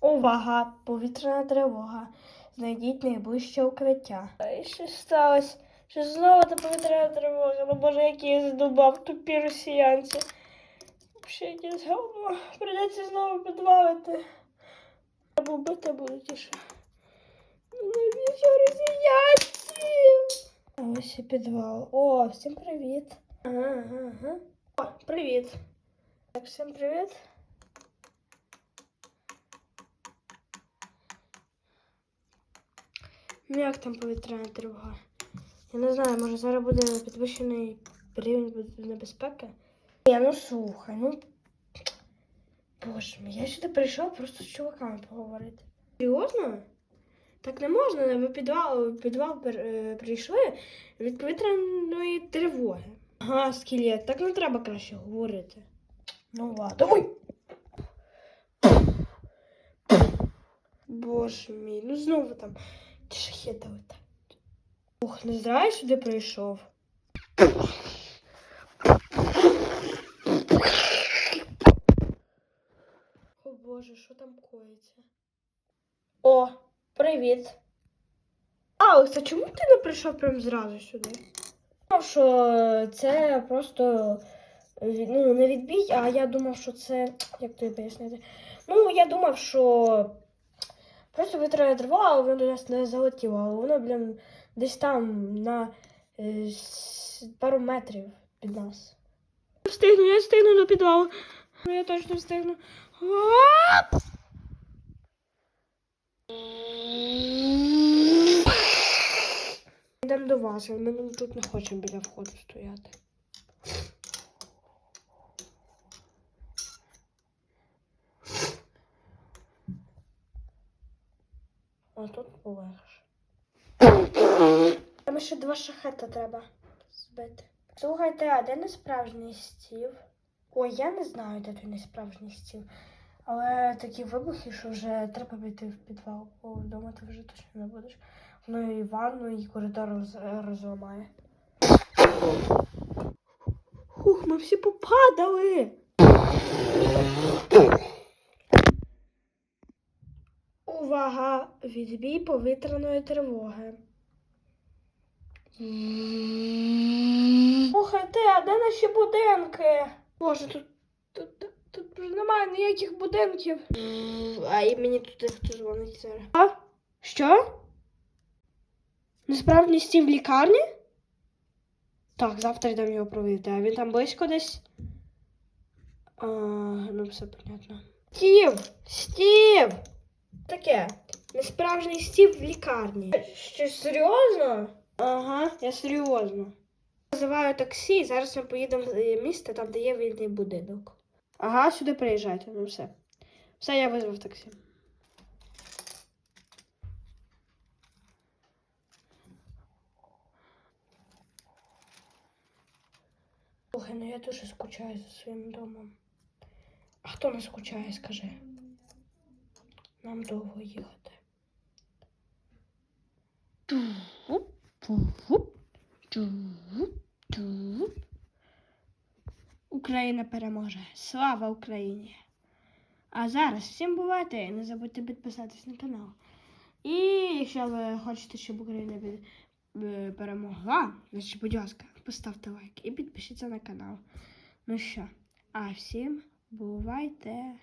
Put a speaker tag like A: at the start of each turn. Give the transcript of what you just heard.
A: Увага! Повітряна тривога. Знайдіть найближче укриття. І що сталося? Що знову та повітряна тривога? Ну боже, які я задубав тупі росіянці. Ще які знову прийдеться знову підвалити. Або бити будуть іще. Навіщо росіянців? Ось і підвал. О, всім привіт. Ага, ага. О, привіт. Так, всім привіт. Ну як там повітряна тривога? Я не знаю, може зараз буде підвищений рівень небезпеки. Ні, ну слухай, ну. Боже мій, я сюди прийшов просто з чуваками поговорити. Серйозно? Так не можна, ви підвал, підвал е, прийшли від повітряної тривоги. Ага, скелет, так не треба краще говорити. Ну ладно. Ой! Боже мій, ну знову там ті летають. Ох, не зря я сюди прийшов. О боже, що там коїться? О, привіт. Алекс, а чому ти не прийшов прямо зразу сюди? Що це просто ну, не відбій, а я думав, що це. Як тобі пояснити? Ну, я думав, що просто витримає тривога, але воно до нас не залетіло, але воно, блін, десь там на е, пару метрів від нас. Встигну, я встигну до підвалу. Ну, я точно встигну. Оп! Йдемо до вас, ми тут не хочемо біля входу стояти. А тут полегше. Там ще два шахета треба збити. Слухайте, а де несправжній стів? Ой, я не знаю, де той несправжній стів. Але такі вибухи, що вже треба піти в підвал, бо вдома ти вже точно не будеш. Воно і ванну, і коридор роз- розламає. Хух, ми всі попадали. Увага! Відбій повітряної тривоги. Слухайте, а де наші будинки? Боже, тут, тут, тут, тут вже немає ніяких будинків. А і мені тут хто дзвонить зараз. А? Що? Насправді стів в лікарні? Так, завтра йдемо його провідати. А він там близько десь. А, ну, все понятно. Стів! Стів! Таке. Несправжній стів в лікарні. Що, серйозно? Ага, я серйозно. Називаю таксі, і зараз ми поїдемо в місто, там, де є вільний будинок. Ага, сюди приїжджайте, ну все. Все, я визвав таксі. Слухай, ну я дуже скучаю за своїм домом. А хто не скучає, скажи? Нам довго їхати. Україна переможе. Слава Україні! А зараз всім бувайте не забудьте підписатись на канал. І якщо ви хочете, щоб Україна е, перемогла, значить, будь ласка, поставте лайк і підпишіться на канал. Ну що, а всім бувайте!